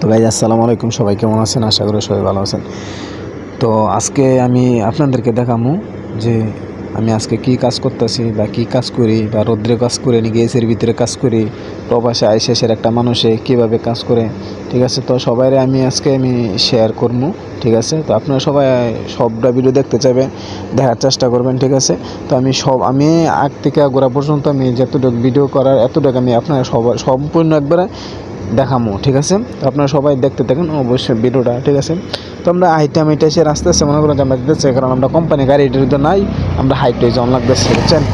তো গাইজ আসসালামু আলাইকুম। সবাই কেমন আছেন? আশা করি সবাই ভালো আছেন। তো আজকে আমি আপনাদেরকে দেখামু যে আমি আজকে কি কাজ করতেছি বা কি কাজ করি বা রৌদ্রে কাজ করে নাকি এসির ভিতরে কাজ করি, প্রবাসে আইসেসের একটা মানুষে কীভাবে কাজ করে, ঠিক আছে? তো সবাই আমি আজকে আমি শেয়ার করব ঠিক আছে? তো আপনারা সবাই সবটা ভিডিও দেখতে চাইবে, দেখার চেষ্টা করবেন, ঠিক আছে? তো আমি সব আমি আগ থেকে গোড়া পর্যন্ত আমি যতটুকু ভিডিও করার এতটুকু আমি আপনারা সবাই সম্পূর্ণ একবারে দেখামো, ঠিক আছে? তো আপনারা সবাই দেখতে থাকুন, অবশ্যই ভিডিওটা, ঠিক আছে? তো আমরা আইটেম এটা এসে রাস্তা আছে মনে করেন যে আমরা দেখতেছি কারণ আমরা কোম্পানি গাড়ি তো নাই, আমরা হাইট জন লাগতেছে, বুঝছেন?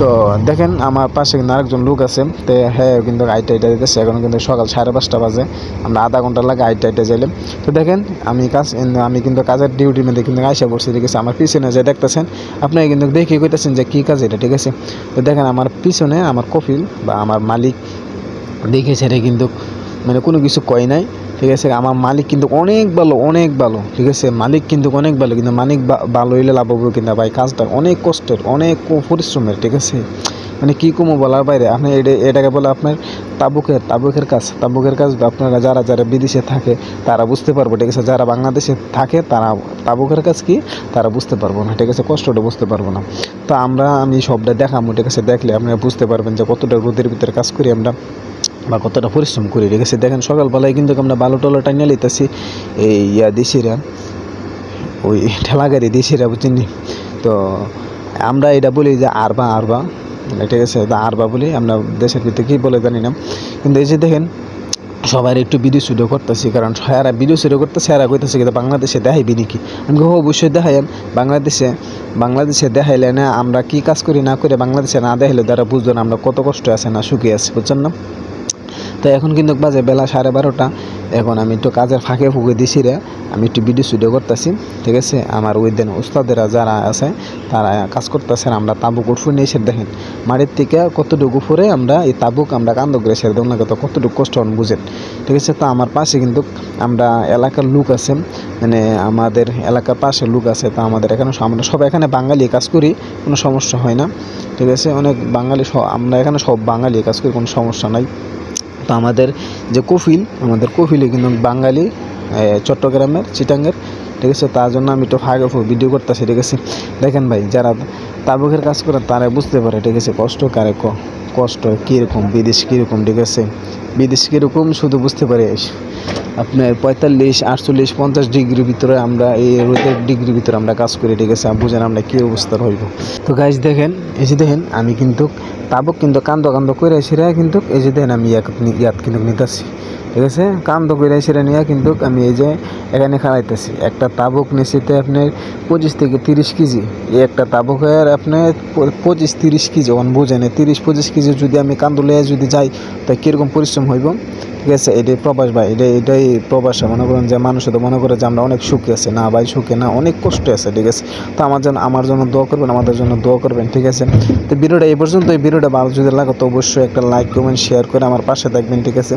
তো দেখেন, আমার পাশে কিন্তু আরেকজন লোক আছে, তো হ্যাঁ কিন্তু আইটা আইটা দিতেছে, এখন কিন্তু সকাল সাড়ে পাঁচটা বাজে, আমরা আধা ঘণ্টা লাগে আইটা আইটা যাইলাম তো দেখেন, আমি কাজ আমি কিন্তু কাজের ডিউটির মধ্যে কিন্তু আইসা পড়ছি, ঠিক আছে? আমার পিছনে যে দেখতেছেন আপনি কিন্তু দেখে কইতেছেন যে কী কাজ এটা, ঠিক আছে? তো দেখেন, আমার পিছনে আমার কফিল বা আমার মালিক দেখে সেটা কিন্তু মানে কোনো কিছু কয় নাই, ঠিক আছে? আমার মালিক কিন্তু অনেক ভালো অনেক ভালো, ঠিক আছে? মালিক কিন্তু অনেক ভালো, কিন্তু মালিক ভালো হইলে লাভ হবে কিনা? ভাই, কাজটা অনেক কষ্টের, অনেক পরিশ্রমের, ঠিক আছে? মানে কী কমো বলার বাইরে? আপনি এটা, এটাকে বলে আপনার তাবুকের তাবুকের কাজ তাবুকের কাজ আপনারা যারা যারা বিদেশে থাকে, তারা বুঝতে পারব, ঠিক আছে? যারা বাংলাদেশে থাকে, তারা তাবুকের কাজ কি? তারা বুঝতে পারব না, ঠিক আছে? কষ্টটা বুঝতে পারব না। তো আমরা, আমি সবটা দেখাবো ঠিক আছে? দেখলে আপনারা বুঝতে পারবেন যে কতটা রোদের ভিতরে কাজ করি আমরা। বা কতটা পরিশ্রম করে রেখেছে। দেখেন সকালবেলায় কিন্তু আমরা বালু টলো টাইনা লইতেছি এই ইয়া দেশিরা ওই ঠেলা গাড়ি দেশিরা বুঝছেন তো আমরা এটা বলি যে আরবা আরবা। ঠিক আছে আরবা বলি। আমরা দেশের ভিতরে কী বলে জানি না। কিন্তু এই যে দেখেন সবাই একটু ভিডিও শুডিও করতেছি কারণ সারা ভিডিও শুরু করতেছে এরা কইতেছে কিন্তু বাংলাদেশে দেখাইবি নাকি? আমি কই, "হ, অবশ্যই দেখাইম বাংলাদেশে বাংলাদেশে দেখাইলে না আমরা কি কাজ করি না করে বাংলাদেশে না দেখাইলে তারা বুঝতো না আমরা কত কষ্ট আছে না সুখী আছে বুঝছেন না? তো এখন কিন্তু বাজে বেলা সাড়ে বারোটা। এখন আমি একটু কাজের ফাঁকে ফুঁকে দিছি রে। আমি একটু ভিডিও স্টুডিও করতেছি, ঠিক আছে? আমার ওই দিন উস্তাদেরা যারা আছে, তারা কাজ করতেছে আমরা তাবুক উঠফু নিয়ে এসে দেখেন মাটির থেকে কতটুকু ফুরে আমরা এই তাবুক, আমরা কান্দ করে সেরে দেবো না কতটুকু কষ্ট হন বুঝেন। ঠিক আছে? তো আমার পাশে কিন্তু আমরা এলাকার লোক আছে মানে আমাদের এলাকার পাশে লোক আছে, তা আমাদের এখানে আমরা সব এখানে বাঙালি কাজ করি, কোনো সমস্যা হয় না। ঠিক আছে? অনেক বাঙালি আমরা এখানে সব বাঙালি কাজ করি, কোনো সমস্যা নাই। তো আমাদের যে কফিল, আমাদের কফিলে কিন্তু বাঙালি চট্টগ্রামের, চিটাঙ্গের, ঠিক আছে? তার জন্য আমি একটু ফুঁকে ভিডিও করতেছি, ঠিক আছে? দেখেন ভাই, যারা তাবুকের কাজ করে তারা বুঝতে পারে, ঠিক আছে? কষ্ট কারে কষ্ট কীরকম? বিদেশ কীরকম? ঠিক আছে? বিদেশ কীরকম? শুধু বুঝতে পারে। আপনার পঁয়তাল্লিশ, আটচল্লিশ, পঞ্চাশ ডিগ্রির ভিতরে আমরা এই রোদের ডিগ্রির ভিতরে আমরা কাজ করি ঠিক আছে, বুঝেন আমরা কী অবস্থার হইব তো গাইজ দেখেন, এই যে দেখেন, আমি কিন্তু তাবুক কিন্তু কান্দ কান্দ করে সেরা কিন্তু এই যে দেখেন আমি ইয়াত কিন্তু নিতেছি, ঠিক আছে? কান্দ করে সেরা নিয়ে কিন্তু আমি এই যে এখানে খাড়াইতেছি। একটা তাবুক নিচিতে আপনার পঁচিশ থেকে তিরিশ কেজি, এই একটা তাবুকের আপনার পঁচিশ তিরিশ কেজি অন বুঝেন তিরিশ, পঁচিশ কেজি যদি আমি কান্দ লইয়া যদি যাই তা কীরকম পরিশ্রম হইব? ঠিক আছে, এটাই প্রবাস ভাই, এটাই এটাই প্রবাসে মনে করেন যে মানুষে তো মনে করে যে আমরা অনেক সুখে আছে। না ভাই, সুখে না, অনেক কষ্ট আছে, ঠিক আছে। তো আমার জন্য আমার জন্য দোয়া করবেন, আমাদের জন্য দোয়া করবেন, ঠিক আছে। তো ভিডিওটা এই পর্যন্ত, এই ভিডিওটা ভালো যদি লাগে তো অবশ্যই একটা লাইক কমেন্ট শেয়ার করে আমার পাশে থাকবেন, ঠিক আছে।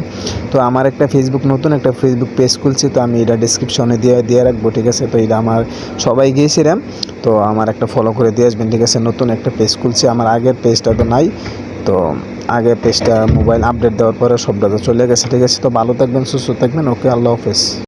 তো আমার একটা ফেসবুক নতুন একটা ফেসবুক পেজ খুলছি, তো আমি এটা ডিসক্রিপশনে দিয়ে দিয়ে রাখব, ঠিক আছে। তো এটা আমার সবাই গিয়েছিলাম তো আমার একটা ফলো করে দিয়ে আসবেন, ঠিক আছে। নতুন একটা পেজ খুলছি, আমার আগের পেজটা তো নাই, তো আগে পেজটা মোবাইল আপডেট দেওয়ার পরে সবটা তো চলে গেছে, ঠিক আছে? তো ভালো থাকবেন, সুস্থ থাকবেন, ওকে, আল্লাহ হাফেজ।